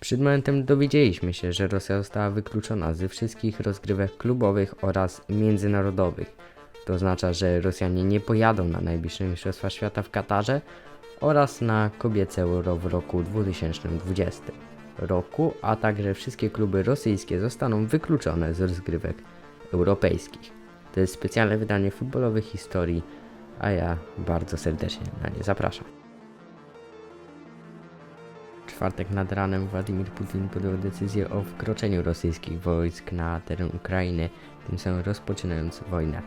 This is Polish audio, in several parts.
Przed momentem dowiedzieliśmy się, że Rosja została wykluczona ze wszystkich rozgrywek klubowych oraz międzynarodowych. To oznacza, że Rosjanie nie pojadą na najbliższe Mistrzostwa Świata w Katarze oraz na kobiece Euro w roku 2020 roku, a także wszystkie kluby rosyjskie zostaną wykluczone z rozgrywek europejskich. To jest specjalne wydanie futbolowych historii, a ja bardzo serdecznie na nie zapraszam. Czwartek nad ranem Władimir Putin podjął decyzję o wkroczeniu rosyjskich wojsk na teren Ukrainy, tym samym rozpoczynając wojnę.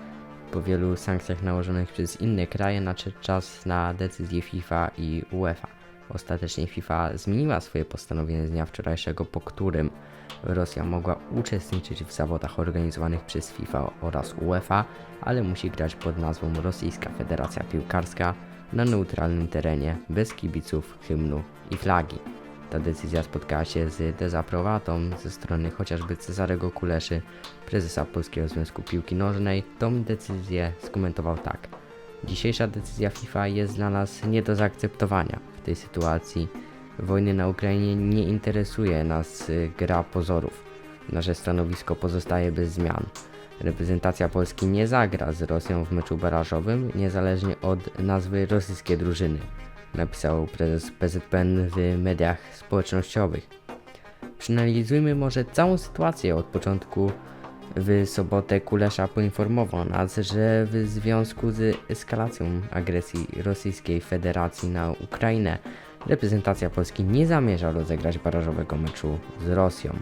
Po wielu sankcjach nałożonych przez inne kraje nadszedł czas na decyzję FIFA i UEFA. Ostatecznie FIFA zmieniła swoje postanowienie z dnia wczorajszego, po którym Rosja mogła uczestniczyć w zawodach organizowanych przez FIFA oraz UEFA, ale musi grać pod nazwą Rosyjska Federacja Piłkarska na neutralnym terenie, bez kibiców, hymnu i flagi. Ta decyzja spotkała się z dezaprobatą ze strony chociażby Cezarego Kuleszy, prezesa Polskiego Związku Piłki Nożnej. Tą decyzję skomentował tak. Dzisiejsza decyzja FIFA jest dla nas nie do zaakceptowania. W tej sytuacji wojny na Ukrainie nie interesuje nas y, gra pozorów. Nasze stanowisko pozostaje bez zmian. Reprezentacja Polski nie zagra z Rosją w meczu barażowym, niezależnie od nazwy rosyjskiej drużyny, napisał prezes PZPN w mediach społecznościowych. Przeanalizujmy może całą sytuację od początku. W sobotę Kulesza poinformował nas, że w związku z eskalacją agresji Rosyjskiej Federacji na Ukrainę reprezentacja Polski nie zamierza rozegrać barażowego meczu z Rosją.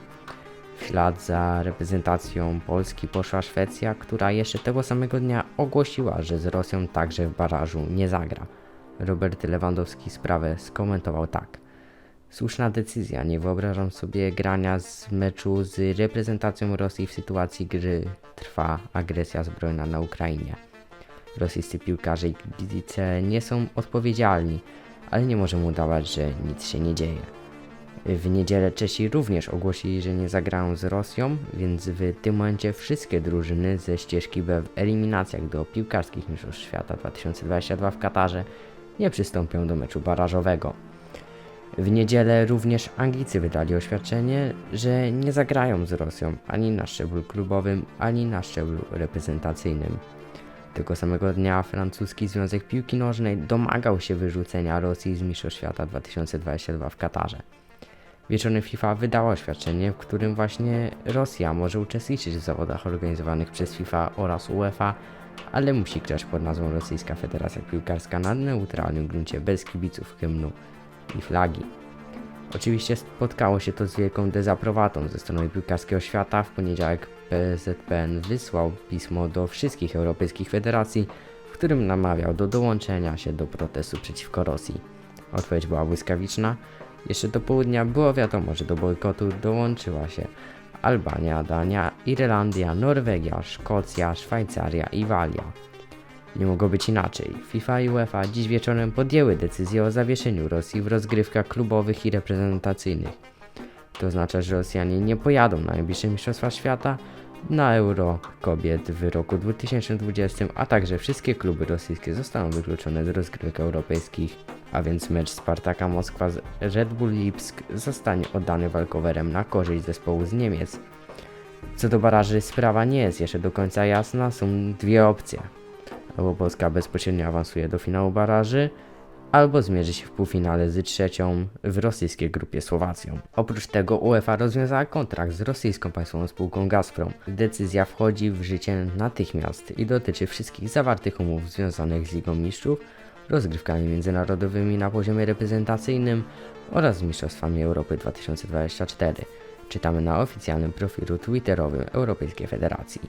W ślad za reprezentacją Polski poszła Szwecja, która jeszcze tego samego dnia ogłosiła, że z Rosją także w barażu nie zagra. Robert Lewandowski sprawę skomentował tak. Słuszna decyzja, nie wyobrażam sobie grania z meczu z reprezentacją Rosji w sytuacji, gdy trwa agresja zbrojna na Ukrainie. Rosyjscy piłkarze i kibice nie są odpowiedzialni, ale nie możemy udawać, że nic się nie dzieje. W niedzielę Czesi również ogłosili, że nie zagrają z Rosją, więc w tym momencie wszystkie drużyny ze ścieżki B w eliminacjach do piłkarskich mistrzostw świata 2022 w Katarze nie przystąpią do meczu barażowego. W niedzielę również Anglicy wydali oświadczenie, że nie zagrają z Rosją ani na szczeblu klubowym, ani na szczeblu reprezentacyjnym. Tego samego dnia francuski Związek Piłki Nożnej domagał się wyrzucenia Rosji z Mistrzostw Świata 2022 w Katarze. Wieczorem FIFA wydała oświadczenie, w którym właśnie Rosja może uczestniczyć w zawodach organizowanych przez FIFA oraz UEFA, ale musi grać pod nazwą Rosyjska Federacja Piłkarska na neutralnym gruncie bez kibiców, hymnu i flagi. Oczywiście spotkało się to z wielką dezaprobatą ze strony piłkarskiego świata. W poniedziałek PZPN wysłał pismo do wszystkich europejskich federacji, w którym namawiał do dołączenia się do protestu przeciwko Rosji. Odpowiedź była błyskawiczna. Jeszcze do południa było wiadomo, że do bojkotu dołączyła się Albania, Dania, Irlandia, Norwegia, Szkocja, Szwajcaria i Walia. Nie mogło być inaczej. FIFA i UEFA dziś wieczorem podjęły decyzję o zawieszeniu Rosji w rozgrywkach klubowych i reprezentacyjnych. To oznacza, że Rosjanie nie pojadą na najbliższe Mistrzostwa Świata, na Euro kobiet w roku 2020, a także wszystkie kluby rosyjskie zostaną wykluczone z rozgrywek europejskich, a więc mecz Spartaka Moskwa z Red Bull Lipsk zostanie oddany walkowerem na korzyść zespołu z Niemiec. Co do baraży, sprawa nie jest jeszcze do końca jasna, są dwie opcje albo Polska bezpośrednio awansuje do finału baraży, albo zmierzy się w półfinale z trzecią w rosyjskiej grupie Słowacją. Oprócz tego UEFA rozwiązała kontrakt z rosyjską państwową spółką Gazprom. Decyzja wchodzi w życie natychmiast i dotyczy wszystkich zawartych umów związanych z Ligą Mistrzów, rozgrywkami międzynarodowymi na poziomie reprezentacyjnym oraz Mistrzostwami Europy 2024. Czytamy na oficjalnym profilu twitterowym Europejskiej Federacji.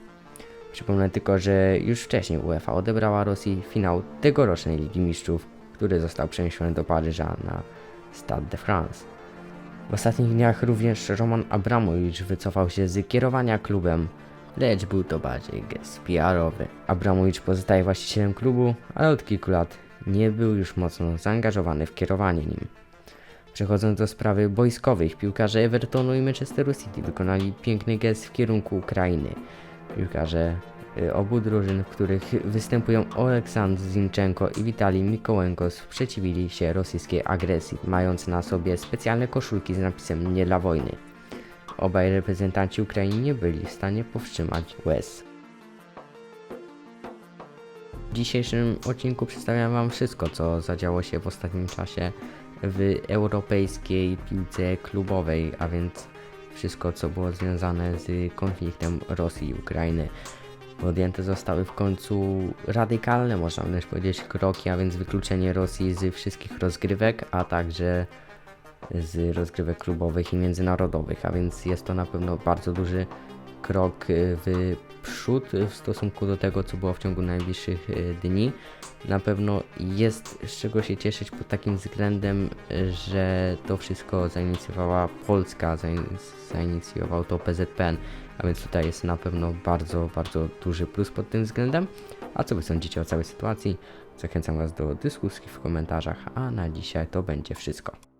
Przypomnę tylko, że już wcześniej UEFA odebrała Rosji finał tegorocznej Ligi Mistrzów, który został przeniesiony do Paryża na Stade de France. W ostatnich dniach również Roman Abramowicz wycofał się z kierowania klubem, lecz był to bardziej gest PR-owy. Abramowicz pozostaje właścicielem klubu, ale od kilku lat nie był już mocno zaangażowany w kierowanie nim. Przechodząc do sprawy boiskowych, piłkarze Evertonu i Manchesteru City wykonali piękny gest w kierunku Ukrainy. Piłkarze obu drużyn, w których występują Oleksandr Zinchenko i Witalij Mikołenko sprzeciwili się rosyjskiej agresji, mając na sobie specjalne koszulki z napisem nie dla wojny. Obaj reprezentanci Ukrainy nie byli w stanie powstrzymać łez. W dzisiejszym odcinku przedstawiam Wam wszystko, co zadziało się w ostatnim czasie w europejskiej piłce klubowej, a więc wszystko, co było związane z konfliktem Rosji i Ukrainy. Podjęte zostały w końcu radykalne, można wręcz powiedzieć, kroki, a więc wykluczenie Rosji z wszystkich rozgrywek, a także z rozgrywek klubowych i międzynarodowych, a więc jest to na pewno bardzo duży krok y, w przód w stosunku do tego, co było w ciągu najbliższych y, dni. Na pewno jest z czego się cieszyć pod takim względem, że to wszystko zainicjowała Polska, zain- zainicjował to PZPN, a więc tutaj jest na pewno bardzo, bardzo duży plus pod tym względem. A co Wy sądzicie o całej sytuacji? Zachęcam Was do dyskusji w komentarzach, a na dzisiaj to będzie wszystko.